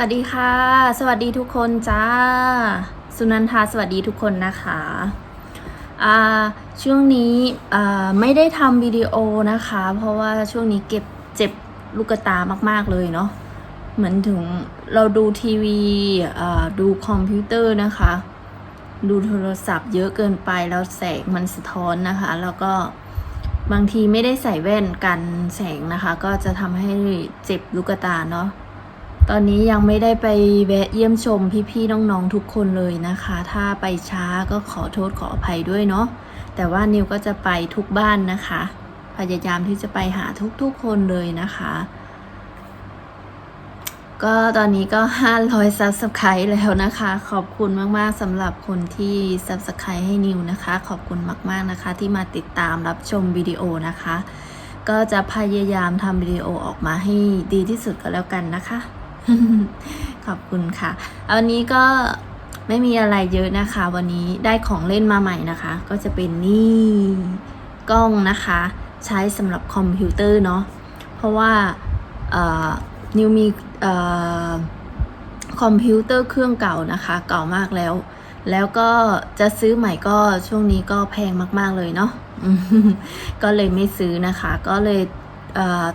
วัสดีค่ะ สวัสดีทุกคนจ้า สุนันทาสวัสดีทุกคนนะคะช่วงนี้ไม่ได้ทำวิดีโอนะคะ เพราะว่าช่วงนี้เก็บเจ็บลูกตามาก ๆ เลยเนาะเหมือนถึงเราดูทีวีดูคอมพิวเตอร์นะคะ ดูโทรศัพท์เยอะเกินไปแล้วแสงมันสะท้อนนะคะ แล้วก็บางทีไม่ได้ใส่แว่นกันแสงนะคะ ก็จะทำให้เจ็บลูกตาเนาะ ตอนนี้ยังไม่ได้ไปแวะเยี่ยมชมพี่ๆน้องๆทุกคนเลยนะคะ ถ้าไปช้าก็ขอโทษขออภัยด้วยเนาะแต่ว่านิวก็จะไปทุกบ้านนะคะ พยายามที่จะไปหาทุกๆคนเลยนะคะ ก็ตอนนี้ก็ 500 Subscribe แล้วนะคะ ขอบคุณมากๆสำหรับคนที่ Subscribe ให้นิวนะคะ ขอบคุณมากๆนะคะ ที่มาติดตามรับชมวิดีโอนะคะ ก็จะพยายามทำวิดีโอออกมาให้ดีที่สุดก็แล้วกันนะคะ ขอบคุณค่ะ วันนี้ก็ไม่มีอะไรเยอะนะคะ วันนี้ได้ของเล่นมาใหม่นะคะ ก็จะเป็นนี่กล้องนะคะ ใช้สำหรับคอมพิวเตอร์เนาะเพราะว่านิวมีคอมพิวเตอร์เครื่องเก่านะคะ เก่ามากแล้ว แล้วก็จะซื้อใหม่ก็ช่วงนี้ก็แพงมาก ๆเลยเนาะก็เลยไม่ซื้อนะคะ ก็เลย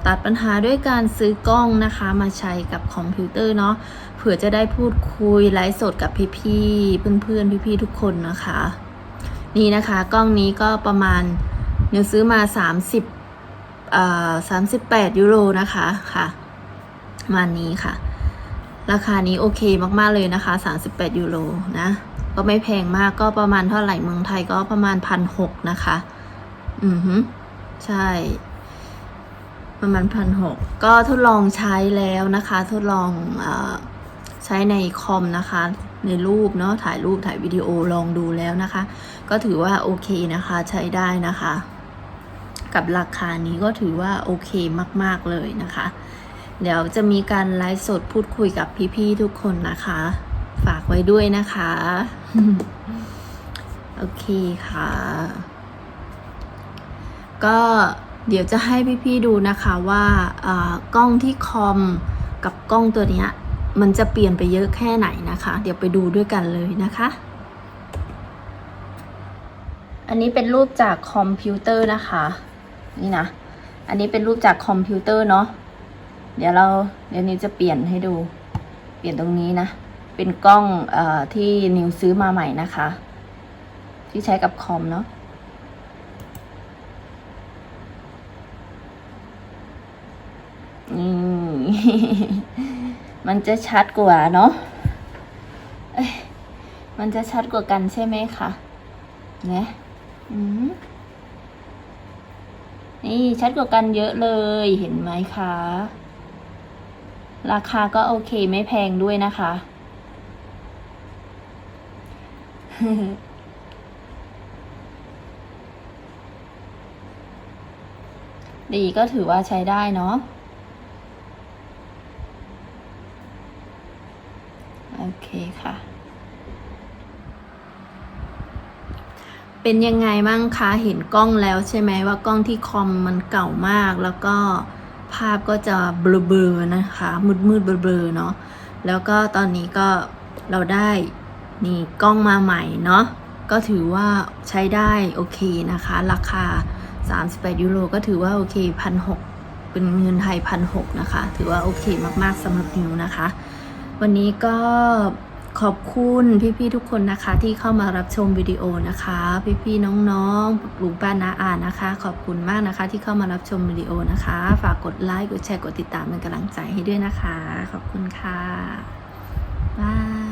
ตัดปัญหาด้วยการซื้อกล้องนะคะมาใช้กับคอมพิวเตอร์เนาะเผื่อจะได้พูดคุยไลฟ์สดกับพี่ๆเพื่อนๆพี่ๆทุกคนนะคะ นี่นะคะกล้องนี้ก็ประมาณเนวซื้อมา 30เอ่อ38 ยูโรนะคะค่ะมานี้ค่ะ ราคานี้โอเคมากๆเลยนะคะ 38 ยูโรนะ ก็ไม่แพงมากก็ประมาณเท่าไหร่เมืองไทยก็ประมาณพันหกนะคะ อือฮึใช่ ประมาณพันหกก็ทดลองใช้แล้วนะคะ ทดลองอใช้ในคอมนะคะ ในรูปเนาะถ่ายรูปถ่ายวิดีโอลองดูแล้วนะคะ ก็ถือว่าโอเคนะคะใช้ได้นะคะ กับราคานี้ก็ถือว่าโอเคมาก ๆ เลยนะคะ เดี๋ยวจะมีการไลฟ์สดพูดคุยกับพี่ ๆ ทุกคนนะคะ ฝากไว้ด้วยนะคะ โอเคค่ะ ก็ เดี๋ยวจะให้พี่ๆดูนะคะว่ากล้องที่คอมกับกล้องตัวนี้มันจะเปลี่ยนไปเยอะแค่ไหนนะคะ เดี๋ยวไปดูด้วยกันเลยนะคะ อันนี้เป็นรูปจากคอมพิวเตอร์นะคะ นี่นะอันนี้เป็นรูปจากคอมพิวเตอร์เนาะเดี๋ยวเราเดี๋ยวนี้จะเปลี่ยนให้ดู เปลี่ยนตรงนี้นะ เป็นกล้องอที่นิวซื้อมาใหม่นะคะ ที่ใช้กับคอมเนาะ นี่มันจะชัดกว่าเนาะมันจะชัดกว่ากันใช่ไหมคะเนี่ยอืมนี่ชัดกว่ากันเยอะเลยเห็นไหมคะ ราคาก็โอเคไม่แพงด้วยนะคะ ดีก็ถือว่าใช้ได้เนาะ โอเคค่ะ เป็นยังไงบ้างคะเห็นกล้องแล้วใช่ไหมว่ากล้องที่คอมมันเก่ามาก แล้วก็ภาพก็จะเบลอๆนะคะ มืดๆเบลอๆเนาะแล้วก็ตอนนี้ก็เราได้นี่กล้องมาใหม่เนาะก็ถือว่าใช้ได้โอเคนะคะ ราคา 38 ยูโรก็ถือว่าโอเคพันหเป็นเงินไทยพันหนะคะ ถือว่าโอเคมากๆสำหรับนิวนะคะ วันนี้ก็ขอบคุณพี่ๆทุกคนนะคะที่เข้ามารับชมวิดีโอนะคะ พี่ๆน้องๆลุงป้านาอานะคะ ขอบคุณมากนะคะที่เข้ามารับชมวิดีโอนะคะ ฝากกดไลค์กดแชร์กดติดตามเป็นกำลังใจให้ด้วยนะคะ ขอบคุณค่ะบาย